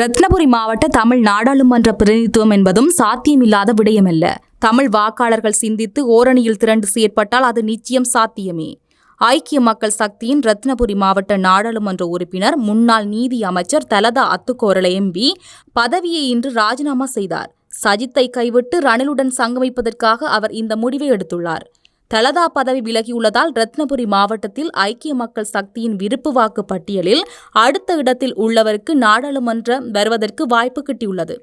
ரத்னபுரி மாவட்ட தமிழ் நாடாளுமன்ற பிரதிநிதித்துவம் என்பதும் சாத்தியமில்லாத விடயமல்ல. தமிழ் வாக்காளர்கள் சிந்தித்து ஓரணியில் திரண்டு செயற்பட்டால் அது நிச்சயம் சாத்தியமே. ஐக்கிய மக்கள் சக்தியின் ரத்னபுரி மாவட்ட நாடாளுமன்ற உறுப்பினர் முன்னாள் நீதி அமைச்சர் தலதா அத்துக்கோரள எம்பி பதவியை இன்று ராஜினாமா செய்தார். சஜித்தை கைவிட்டு ரணிலுடன் சங்கமிப்பதற்காக அவர் இந்த முடிவை எடுத்துள்ளார். தலதா பதவி விலகியுள்ளதால் ரத்னபுரி மாவட்டத்தில் ஐக்கிய மக்கள் சக்தியின் விருப்பு வாக்கு பட்டியலில் அடுத்த இடத்தில் உள்ளவருக்கு நாடாளுமன்றம் வருவதற்கு வாய்ப்பு கிட்டியுள்ளது.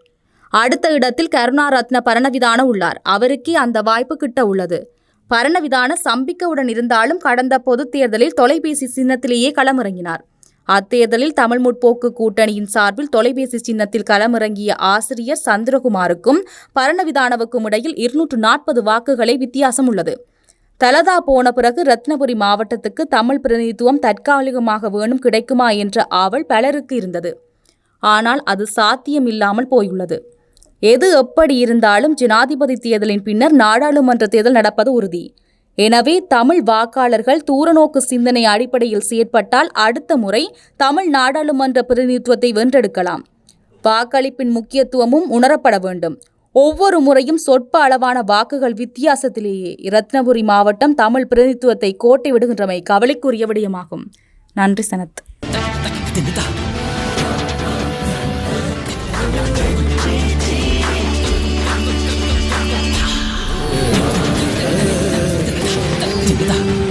அடுத்த இடத்தில் கருணாரத்ன பரணவிதான உள்ளார். அவருக்கே அந்த வாய்ப்பு கிட்ட உள்ளது. பரணவிதான சம்பிக்கவுடன் இருந்தாலும் கடந்த பொதுத் தேர்தலில் தொலைபேசி சின்னத்திலேயே களமிறங்கினார். அத்தேர்தலில் தமிழ் முற்போக்கு கூட்டணியின் சார்பில் தொலைபேசி சின்னத்தில் களமிறங்கிய ஆசிரியர் சந்திரகுமாருக்கும் பரணவிதானவுக்கும் இடையில் இருநூற்று நாற்பது வாக்குகளை வித்தியாசம் உள்ளது. தலதா போன பிறகு ரத்னபுரி மாவட்டத்துக்கு தமிழ் பிரதிநிதித்துவம் தற்காலிகமாக வேணும் கிடைக்குமா என்ற ஆவல் பலருக்கு இருந்தது. ஆனால் அது சாத்தியமில்லாமல் போயுள்ளது. எது எப்படி இருந்தாலும் ஜனாதிபதி தேர்தலின் பின்னர் நாடாளுமன்ற தேர்தல் நடப்பது உறுதி. எனவே தமிழ் வாக்காளர்கள் தூரநோக்கு சிந்தனை அடிப்படையில் செயற்பட்டால் அடுத்த முறை தமிழ் நாடாளுமன்ற பிரதிநிதித்துவத்தை வென்றெடுக்கலாம். வாக்களிப்பின் முக்கியத்துவமும் உணரப்பட வேண்டும். ஒவ்வொரு முறையும் சொற்ப அளவான வாக்குகள் வித்தியாசத்திலேயே ரத்னபுரி மாவட்டம் தமிழ் பிரதிநிதித்துவத்தை கோட்டை விடுகின்றமை கவலைக்குரிய விடயமாகும் நன்றி சனத் Tidak.